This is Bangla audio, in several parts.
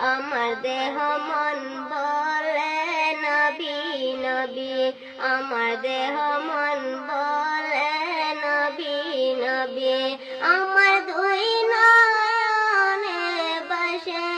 আমার দেহ মন বলে নবী নবী। আমার দেহ মন বলে নবী নবী। আমার দুই নয়নে বসে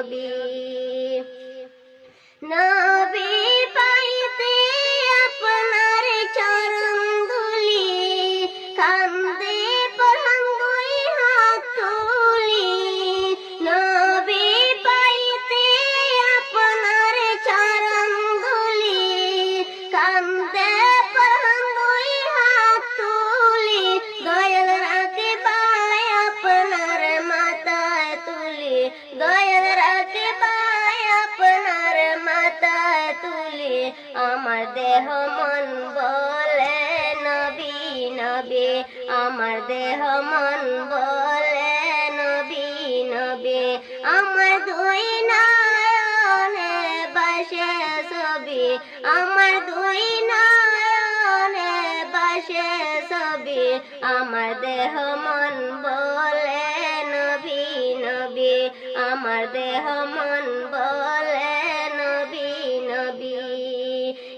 নবী আপনার মাথায় তুলি। আমার দেহ মন বলে, নবী নবী। আমার দেহ মন বলে, নবী নবী। আমার দুই নয়নে বসে ছবি। আমার দুই নয়নে বসে ছবি। আমার দেহ মন বলে আমার দেহ মন বলে, নবী নবী।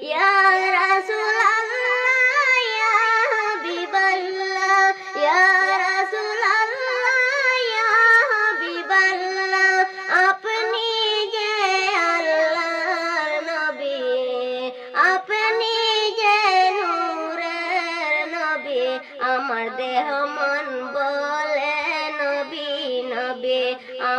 ইয়া রাসূলুল্লাহ, ইয়া হাবিবাল্লাহ, ইয়া রাসূলুল্লাহ, ইয়া হাবিবাল্লাহ। আপনি যে আল্লাহর আমার দেহ মন বলে